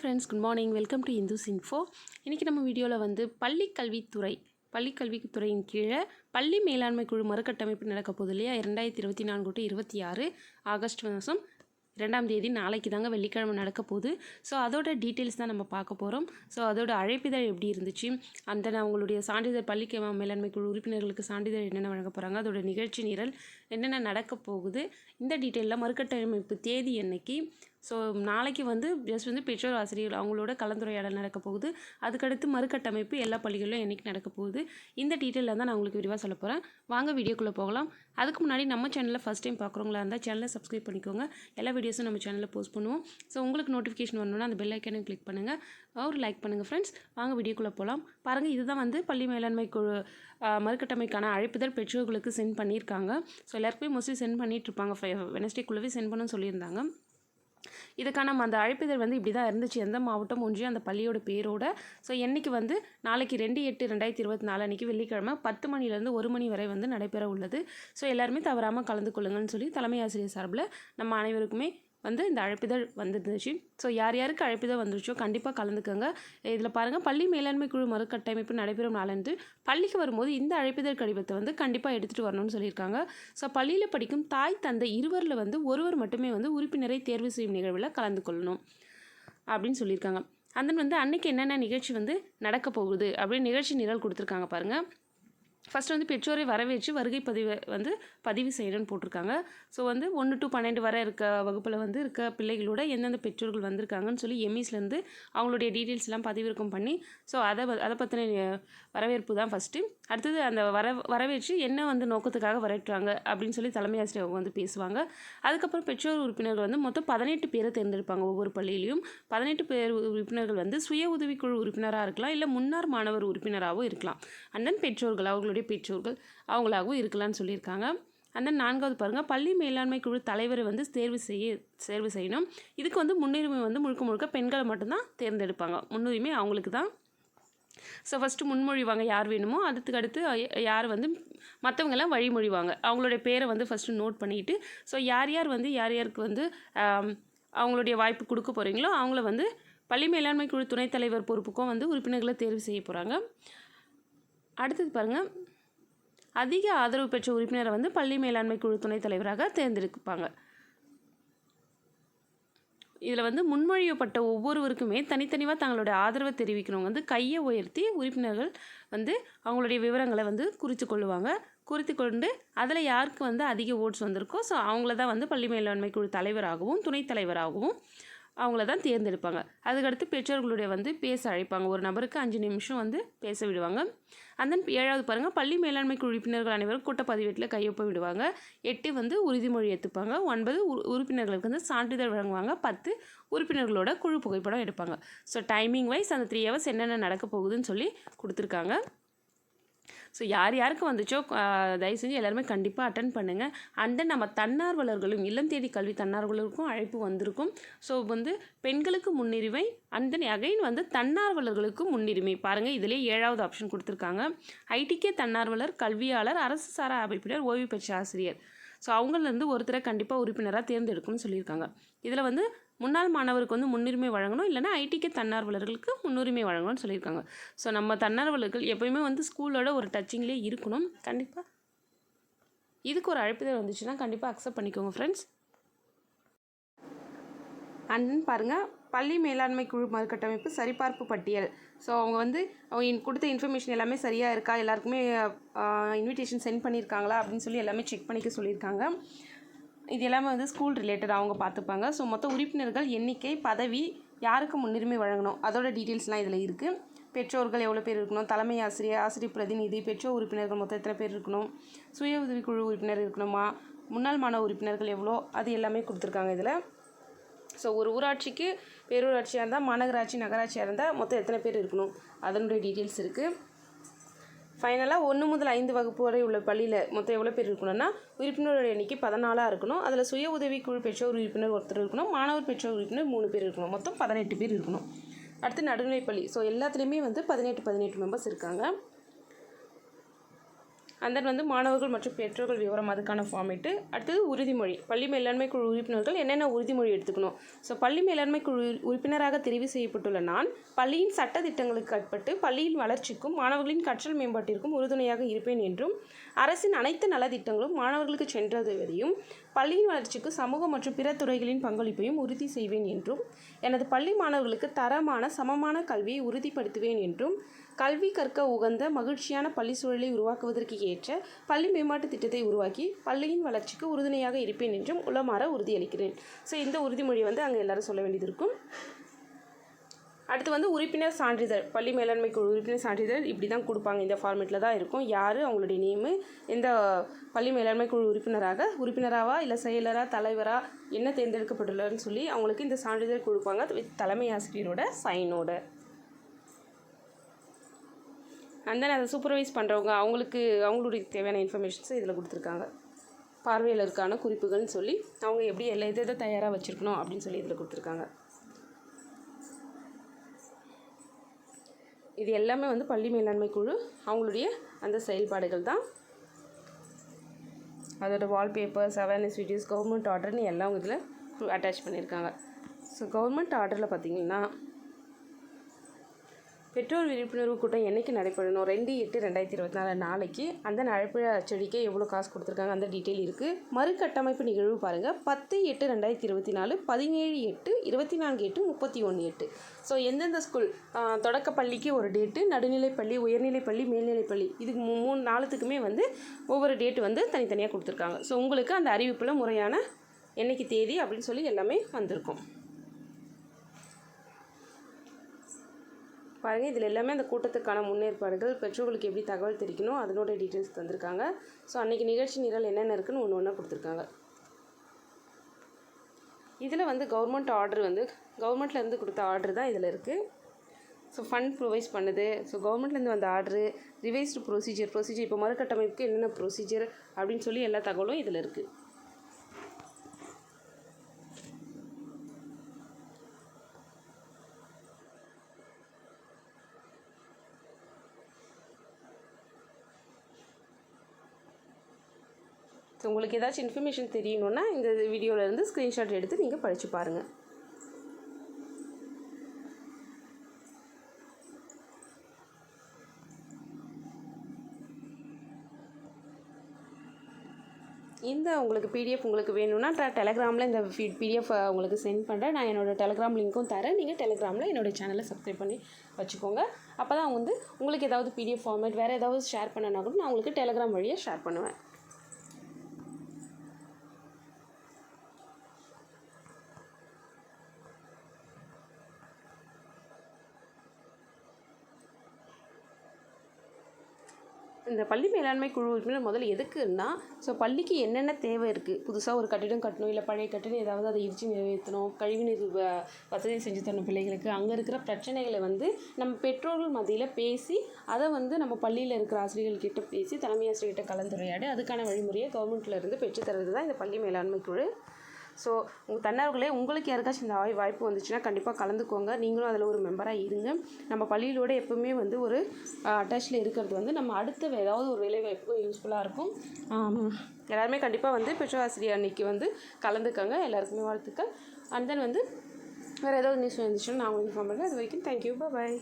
Friends good morning welcome to Indus info இன்றைக்கி நம்ம வீடியோவில் வந்து பள்ளி கல்வித்துறை கீழே பள்ளி மேலாண்மை குழு மறுகட்டமைப்பு நடக்க போகுது இல்லையா? இரண்டாயிரத்தி இருபத்தி நான்கு டு இருபத்தி ஆறு ஆகஸ்ட் மாதம் ரெண்டாம் தேதி நாளைக்கு தாங்க வெள்ளிக்கிழமை நடக்க போகுது. ஸோ அதோட டீட்டெயில்ஸ் தான் நம்ம பார்க்க போகிறோம் ஸோ அதோட அழைப்பிதழ் எப்படி இருந்துச்சு? அந்த அவங்களுடைய சான்றிதழ் பள்ளி மேலாண்மை குழு உறுப்பினர்களுக்கு சான்றிதழ் என்னென்ன வழங்க போகிறாங்க அதோட நிகழ்ச்சி நிரல் என்னென்ன நடக்க போகுது? இந்த டீட்டெயிலில் மறுக்கட்டமைப்பு தேதி என்னைக்கு? ஸோ நாளைக்கு வந்து ஜஸ்ட் வந்து பெற்றோர் ஆசிரியர் அவங்களோட கலந்துரையாடல் நடக்க போகுது. அதுக்கடுத்து மறுகட்டமைப்பு எல்லா பள்ளிகளிலும் என்றைக்கு நடக்க போகுது? இந்த டீட்டெயிலில் தான் நான் உங்களுக்கு விரிவாக சொல்ல போகிறேன் வாங்க வீடியோக்குள்ளே போகலாம். அதுக்கு முன்னாடி நம்ம சேனலில் ஃபஸ்ட் டைம் பார்க்குறவங்களா இருந்தால் சேனலை சப்ஸ்கிரைப் பண்ணிக்கோங்க. எல்லா வீடியோஸும் நம்ம சேனலில் போஸ்ட் பண்ணுவோம். ஸோ உங்களுக்கு நோட்டிஃபிகேஷன் வரணும்னா அந்த பெல் ஐக்கனையும் கிளிக் பண்ணுங்கள் ஒரு லைக் பண்ணுங்கள் ஃப்ரெண்ட்ஸ் வாங்க வீடியோக்குள்ளே போகலாம். பாருங்கள் இதுதான் வந்து பள்ளி மேலாண்மை குழு மறுக்கட்டமைக்கான மறுகட்டமைக்கான அழைப்புதல் பெற்றோர்களுக்கு சென்ட் பண்ணியிருக்காங்க. ஸோ எல்லாருக்குமே மோஸ்ட்லி சென்ட் பண்ணிட்டு இருப்பாங்க. வெனஸ்டேக்குள்ளவே சென்ட் பண்ண சொல்லியிருந்தாங்க. இதுக்கான அந்த அழைப்பிதழ் வந்து இப்படி தான் இருந்துச்சு. எந்த மாவட்டம் ஒன்றியம் அந்த பள்ளியோட பேரோட. ஸோ என்றைக்கு வந்து நாளைக்கு ரெண்டு எட்டு ரெண்டாயிரத்தி இருபத்தி நாலு அன்றைக்கி வெள்ளிக்கிழமை பத்து மணிலேருந்து ஒரு மணி வரை வந்து நடைபெற உள்ளது. ஸோ எல்லாருமே தவறாமல் கலந்து கொள்ளுங்கன்னு சொல்லி தலைமை ஆசிரியர் சார்பில் நம்ம அனைவருக்குமே வந்து இந்த அழைப்பிதழ் வந்துருந்துச்சு ஸோ யார் யாருக்கு அழைப்பிதழ் வந்துருச்சோ கண்டிப்பாக கலந்துக்கோங்க. இதில் பாருங்கள் பள்ளி மேலாண்மை குழு மறுகட்டமைப்பு நடைபெறும் நாளன்று பள்ளிக்கு வரும்போது இந்த அழைப்பிதழ் கடிதத்தை வந்து கண்டிப்பாக எடுத்துகிட்டு வரணும்னு சொல்லியிருக்காங்க. ஸோ பள்ளியில் படிக்கும் தாய் தந்தை இருவரில் வந்து ஒருவர் மட்டுமே வந்து உறுப்பினரை தேர்வு செய்யும் நிகழ்வில் கலந்து கொள்ளணும் அப்படின்னு சொல்லியிருக்காங்க. அந்த வந்து அன்றைக்கி என்னென்ன நிகழ்ச்சி வந்து நடக்க போகுது அப்படின்னு நிகழ்ச்சி நிரல் கொடுத்துருக்காங்க பாருங்கள் ஃபஸ்ட்டு வந்து பெற்றோரை வரவேற்று வருகை பதிவை வந்து பதிவு செய்யணும்னு போட்டிருக்காங்க. ஸோ வந்து ஒன்று டு பன்னெண்டு வரை இருக்க வகுப்பில் வந்து இருக்க பிள்ளைகளோட எந்தெந்த பெற்றோர்கள் வந்திருக்காங்கன்னு சொல்லி எம்இஸ்லேருந்து அவங்களுடைய டீட்டெயில்ஸ் எல்லாம் பதிவிறக்கம் பண்ணி ஸோ அதை அதை பற்றின வரவேற்பு தான் ஃபஸ்ட்டு அடுத்தது அந்த வர வரவேற்று என்ன வந்து நோக்கத்துக்காக வரட்டுறாங்க அப்படின்னு சொல்லி தலைமை ஆசிரியர் அவங்க வந்து பேசுவாங்க. அதுக்கப்புறம் பெற்றோர் உறுப்பினர்கள் வந்து மொத்தம் பதினெட்டு பேரை தேர்ந்தெடுப்பாங்க ஒவ்வொரு பள்ளியிலையும். பதினெட்டு பேர் உறுப்பினர்கள் வந்து சுய உதவிக்குழு உறுப்பினராக இருக்கலாம் இல்லை முன்னாள் மாணவர் உறுப்பினராகவும் இருக்கலாம். அண்ட் தென் பெற்றோர்கள் அவர்களுடைய பெற்றோர்கள் அவங்களாகவும் இருக்கலாம்னு சொல்லியிருக்காங்க. அந்த நான்காவது பாருங்கள் பள்ளி மேலாண்மை குழு தலைவரை வந்து தேர்வு செய்ய தேர்வு செய்யணும். இதுக்கு வந்து முன்னுரிமை வந்து முழுக்க முழுக்க பெண்களை மட்டும்தான் தேர்ந்தெடுப்பாங்க. முன்னுரிமை அவங்களுக்கு தான். ஸோ ஃபஸ்ட்டு முன்மொழிவாங்க யார் வேணுமோ அதுக்கு அடுத்து யார் வந்து மற்றவங்கெல்லாம் வழிமொழிவாங்க. அவங்களுடைய பேரை வந்து ஃபஸ்ட்டு நோட் பண்ணிட்டு ஸோ யார் யார் வந்து யார் யாருக்கு வந்து அவங்களுடைய வாய்ப்பு கொடுக்க போகிறீங்களோ அவங்கள வந்து பள்ளி மேலாண்மை குழு துணைத் தலைவர் பொறுப்புக்கும் வந்து உறுப்பினர்களை தேர்வு செய்ய போகிறாங்க அடுத்தது பாருங்கள் அதிக ஆதரவு பெற்ற உறுப்பினரை வந்து பள்ளி மேலாண்மை குழு துணைத் தலைவராக தேர்ந்தெடுப்பாங்க. இதில் வந்து முன்மொழியப்பட்ட ஒவ்வொருவருக்குமே தனித்தனியாக தங்களுடைய ஆதரவை தெரிவிக்கிறவங்க வந்து கையை உயர்த்தி உறுப்பினர்கள் வந்து அவங்களுடைய விவரங்களை வந்து குறித்து கொள்ளுவாங்க. குறித்து கொண்டு அதில் யாருக்கு வந்து அதிக ஓட்ஸ் வந்திருக்கோ ஸோ அவங்கள தான் வந்து பள்ளி மேலாண்மை குழு தலைவராகவும் துணைத் தலைவராகவும் அவங்கள தான் தேர்ந்தெடுப்பாங்க. அதுக்கடுத்து பெற்றோர்களுடைய வந்து பேச அழைப்பாங்க. ஒரு நபருக்கு அஞ்சு நிமிஷம் வந்து பேச விடுவாங்க. அந்த ஏழாவது பாருங்கள் பள்ளி மேலாண்மை உறுப்பினர்கள் அனைவரும் கூட்டப்பதிவேட்டில் கையொப்ப விடுவாங்க எட்டு வந்து உறுதிமொழி எடுத்துப்பாங்க ஒன்பது உறுப்பினர்களுக்கு வந்து சான்றிதழ் வழங்குவாங்க. பத்து உறுப்பினர்களோட குழு புகைப்படம் எடுப்பாங்க. ஸோ டைமிங் வைஸ் அந்த த்ரீ ஹவர்ஸ் என்னென்ன நடக்க போகுதுன்னு சொல்லி கொடுத்துருக்காங்க. ஸோ யார் யாருக்கு வந்துச்சோ தயவு செஞ்சு எல்லாருமே கண்டிப்பாக அட்டன் பண்ணுங்கள் அண்ட் தென் நம்ம தன்னார்வலர்களும் இல்லம் தேடி கல்வி தன்னார்வலருக்கும் அழைப்பு வந்திருக்கும். ஸோ வந்து பெண்களுக்கு முன்னுரிமை அண்ட் தென் அகைன் வந்து தன்னார்வலர்களுக்கு முன்னுரிமை. பாருங்கள் இதிலே ஏழாவது ஆப்ஷன் கொடுத்துருக்காங்க. ஐடிகே தன்னார்வலர் கல்வியாளர் அரசு சாரா அமைப்பினர் ஓய்வு பெற்ற ஆசிரியர். ஸோ அவங்களிருந்து ஒருத்தரை கண்டிப்பாக உறுப்பினராக தேர்ந்தெடுக்கணும்னு சொல்லியிருக்காங்க. இதில் வந்து முன்னாள் மாணவருக்கு வந்து முன்னுரிமை வழங்கணும் இல்லைனா ஐடிக்கு தன்னார்வலர்களுக்கு முன்னுரிமை வழங்கணும்னு சொல்லியிருக்காங்க. ஸோ நம்ம தன்னார்வலர்கள் எப்பயுமே வந்து ஸ்கூலோட ஒரு டச்சிங்லேயே இருக்கணும். கண்டிப்பாக இதுக்கு ஒரு அழைப்புதல் வந்துச்சுன்னா கண்டிப்பாக அக்செப்ட் பண்ணிக்கோங்க ஃப்ரெண்ட்ஸ் அண்ட் பாருங்கள் பள்ளி மேலாண்மை குழு மறுகட்டமைப்பு சரிபார்ப்பு பட்டியல். ஸோ அவங்க வந்து அவங்க கொடுத்த இன்ஃபர்மேஷன் எல்லாமே சரியாக இருக்கா? எல்லாருக்குமே இன்விடேஷன் சென்ட் பண்ணியிருக்காங்களா? அப்படின்னு சொல்லி எல்லாமே செக் பண்ணிக்க சொல்லியிருக்காங்க. இது எல்லாமே வந்து ஸ்கூல் ரிலேட்டட் அவங்க பார்த்துப்பாங்க. ஸோ மொத்த உறுப்பினர்கள் எண்ணிக்கை பதவி யாருக்கு முன்னுரிமை வழங்கணும்? அதோட டீட்டெயில்ஸ்லாம் இதில் இருக்குது பெற்றோர்கள் எவ்வளோ பேர் இருக்கணும்? தலைமை ஆசிரியர் ஆசிரியர் பிரதிநிதி பெற்றோர் உறுப்பினர்கள் மொத்தம் எத்தனை பேர் இருக்கணும்? சுய உதவிக்குழு உறுப்பினர் இருக்கணுமா? முன்னாள் மாணவ உறுப்பினர்கள் எவ்வளோ? அது எல்லாமே கொடுத்துருக்காங்க இதில். ஸோ ஒரு ஊராட்சிக்கு பேரூராட்சியாக இருந்தால் மாநகராட்சி நகராட்சியாக இருந்தால் மொத்தம் எத்தனை பேர் இருக்கணும்? அதனுடைய டீட்டெயில்ஸ் இருக்குது ஃபைனலாக ஒன்று முதல் ஐந்து வகுப்பு வரை உள்ள பள்ளியில் மொத்தம் எவ்வளோ பேர் இருக்கணும்னா உறுப்பினரோட எண்ணிக்கை பதினாலாக இருக்கணும். அதில் சுய உதவிக்குழு பெற்றோர் உறுப்பினர் ஒருத்தர் இருக்கணும். மாணவர் பெற்றோர் உறுப்பினர் மூணு பேர் இருக்கணும். மொத்தம் பதினெட்டு பேர் இருக்கணும். அடுத்து நடுநிலைப்பள்ளி ஸோ எல்லாத்துலேயுமே வந்து பதினெட்டு பதினெட்டு மெம்பர்ஸ் இருக்காங்க. அந்த வந்து மாணவர்கள் மற்றும் பெற்றோர்கள் விவரம் அதுக்கான ஃபார்மேட்டு அடுத்தது உறுதிமொழி. பள்ளி மேலாண்மை குழு உறுப்பினர்கள் என்னென்ன உறுதிமொழி எடுத்துக்கணும்? ஸோ பள்ளி மேலாண்மை குழு உறுப்பினராக தெரிவு செய்யப்பட்டுள்ள நான் பள்ளியின் சட்ட திட்டங்களுக்கு கட்பட்டு பள்ளியின் வளர்ச்சிக்கும் மாணவர்களின் கற்றல் மேம்பாட்டிற்கும் உறுதுணையாக இருப்பேன் என்றும் அரசின் அனைத்து நலத்திட்டங்களும் மாணவர்களுக்கு சென்றதையும் பள்ளியின் வளர்ச்சிக்கு சமூக மற்றும் பிற துறைகளின் பங்களிப்பையும் உறுதி செய்வேன் என்றும் எனது பள்ளி மாணவர்களுக்கு தரமான சமமான கல்வியை உறுதிப்படுத்துவேன் என்றும் கல்வி கற்க உகந்த மகிழ்ச்சியான பள்ளி சூழலை உருவாக்குவதற்கு ஏற்ற பள்ளி மேம்பாட்டு திட்டத்தை உருவாக்கி பள்ளியின் வளர்ச்சிக்கு உறுதுணையாக இருப்பேன் என்றும் உளமாற உறுதியளிக்கிறேன். ஸோ இந்த உறுதிமொழி வந்து அங்கே எல்லாரும் சொல்ல வேண்டியது இருக்கும். அடுத்து வந்து உறுப்பினர் சான்றிதழ். பள்ளி மேலாண்மை குழு உறுப்பினர் சான்றிதழ் இப்படி தான் கொடுப்பாங்க. இந்த ஃபார்மேட்டில் தான் இருக்கும். யார்? அவங்களுடைய நேமு எந்த பள்ளி மேலாண்மை குழு உறுப்பினராக? உறுப்பினராவா? இல்லை செயலராக தலைவராக என்ன தேர்ந்தெடுக்கப்பட்டுள்ளன்னு சொல்லி அவங்களுக்கு இந்த சான்றிதழ் கொடுப்பாங்க. வித் தலைமை ஆசிரியரோட சைனோட அண்ட் தென் அதை சூப்பர்வைஸ் பண்ணுறவங்க அவங்களுக்கு அவங்களுடைய தேவையான இன்ஃபர்மேஷன்ஸை இதில் கொடுத்துருக்காங்க. பார்வையாளருக்கான குறிப்புகள்னு சொல்லி அவங்க எப்படி எல்லா எதை எதை தயாராக வச்சுருக்கணும் அப்படின்னு சொல்லி இதில் கொடுத்துருக்காங்க. இது எல்லாமே வந்து பள்ளி மேலாண்மை குழு அவங்களுடைய அந்த செயல்பாடுகள் தான். அதோட வால்பேப்பர்ஸ் அவேர்னஸ் வீடியோஸ் கவர்மெண்ட் ஆர்டர்னு எல்லாம் அவங்க இதில் அட்டாச் பண்ணியிருக்காங்க ஸோ கவர்மெண்ட் ஆர்டரில் பார்த்திங்கன்னா பெற்றோர் விழிப்புணர்வு கூட்டம் என்றைக்கு நடைபெறணும்? ரெண்டு எட்டு ரெண்டாயிரத்தி இருபத்தி நாலு நாளைக்கு அந்த அழைப்பு அச்சடிக்க எவ்வளோ காசு கொடுத்துருக்காங்க? அந்த டீட்டெயில் இருக்குது மறுகட்டமைப்பு நிகழ்வு பாருங்கள் பத்து எட்டு ரெண்டாயிரத்தி இருபத்தி நாலு பதினேழு எட்டு இருபத்தி நான்கு எட்டு முப்பத்தி ஒன்று எட்டு. ஸோ எந்தெந்த ஸ்கூல் தொடக்க பள்ளிக்கு ஒரு டேட்டு நடுநிலைப்பள்ளி உயர்நிலைப்பள்ளி மேல்நிலைப்பள்ளி இதுக்கு மூணு நாளத்துக்குமே வந்து ஒவ்வொரு டேட்டு வந்து தனித்தனியாக கொடுத்துருக்காங்க. ஸோ உங்களுக்கு அந்த அறிவிப்பில் முறையான என்னைக்கு தேதி அப்படின்னு சொல்லி எல்லாமே வந்திருக்கும். பாருங்கள் இதில் எல்லாமே அந்த கூட்டத்துக்கான முன்னேற்பாடுகள் பெற்றோர்களுக்கு எப்படி தகவல் தெரிவிக்கணும் அதனோட டீட்டெயில்ஸ் தந்திருக்காங்க. ஸோ அன்றைக்கி நிகழ்ச்சி நிரல் என்னென்ன இருக்குன்னு ஒன்று ஒன்றா கொடுத்துருக்காங்க. இதில் வந்து கவர்மெண்ட் ஆர்டர் வந்து கவர்மெண்ட்லேருந்து கொடுத்த ஆர்டர் தான் இதில் இருக்குது ஸோ ஃபண்ட் ப்ரொவைஸ் பண்ணுது. ஸோ கவர்மெண்ட்லேருந்து வந்த ஆர்டரு ரிவைஸ்டு ப்ரொசீஜர் ப்ரொசீஜர் இப்போ மறுகட்டமைப்புக்கு என்னென்ன ப்ரொசீஜர் அப்படின்னு சொல்லி எல்லா தகவலும் இதில் இருக்குது ஸோ உங்களுக்கு ஏதாச்சும் இன்ஃபர்மேஷன் தெரியணுன்னா இந்த வீடியோவிலேருந்து ஸ்க்ரீன்ஷாட் எடுத்து நீங்கள் படித்து பாருங்கள் இந்த உங்களுக்கு பிடிஎஃப் உங்களுக்கு வேணும்னா நான் டெலகிராமில் இந்த பிடிஎஃப் உங்களுக்கு சென்ட் பண்ணுறேன் நான் என்னோடய டெலகிராம் லிங்க்கும் தரேன். நீங்கள் டெலகிராமில் என்னோடய சேனலை சப்ஸ்கிரைப் பண்ணி வச்சுக்கோங்க. அப்போ தான் வந்து உங்களுக்கு ஏதாவது பிடிஎஃப் ஃபார்மேட் வேறு ஏதாவது ஷேர் பண்ணனா கூட நான் உங்களுக்கு டெலகிராம் வழியாக ஷேர் பண்ணுவேன். இந்த பள்ளி மேலாண்மை குழு உறுப்பினர் முதல்ல எதுக்குன்னா ஸோ பள்ளிக்கு என்னென்ன தேவை இருக்குது புதுசாக ஒரு கட்டிடம் கட்டணும் இல்லை பழைய கட்டிடம் ஏதாவது அதை இடித்து நிறைவேற்றணும் கழிவுநீர் வசதி செஞ்சு தரணும் பிள்ளைகளுக்கு. அங்கே இருக்கிற பிரச்சனைகளை வந்து நம்ம பெற்றோர்கள் மத்தியில் பேசி அதை வந்து நம்ம பள்ளியில் இருக்கிற ஆசிரியர்கள்கிட்ட பேசி தலைமை ஆசிரியர்கிட்ட கலந்துரையாடி அதுக்கான வழிமுறையை கவர்மெண்ட்ல இருந்து பெற்றுத்தரது தான் இந்த பள்ளி மேலாண்மை குழு ஸோ உங்கள் தன்னார்களே உங்களுக்கு யாருக்காச்சும் இந்த வாய் வாய்ப்பு வந்துச்சுன்னா கண்டிப்பாக கலந்துக்கோங்க. நீங்களும் அதில் ஒரு மெம்பராக இருங்க. நம்ம பள்ளியிலோட எப்பவுமே வந்து ஒரு அட்டாச்சில் இருக்கிறது வந்து நம்ம அடுத்த ஏதாவது ஒரு வேலை வாய்ப்புக்கும் யூஸ்ஃபுல்லாக இருக்கும். எல்லாருமே கண்டிப்பாக வந்து பெற்றோர் ஆசிரியர் அன்னைக்கு வந்து கலந்துக்கங்க. எல்லாருக்குமே வாழ்த்துக்கள். அண்ட் தென் வந்து வேறு ஏதாவது நியூஸ் வந்துச்சுன்னா நான் உங்களுக்கு இன்ஃபார்ம் பண்ணுறேன் அது வரைக்கும் தேங்க்யூ பாய்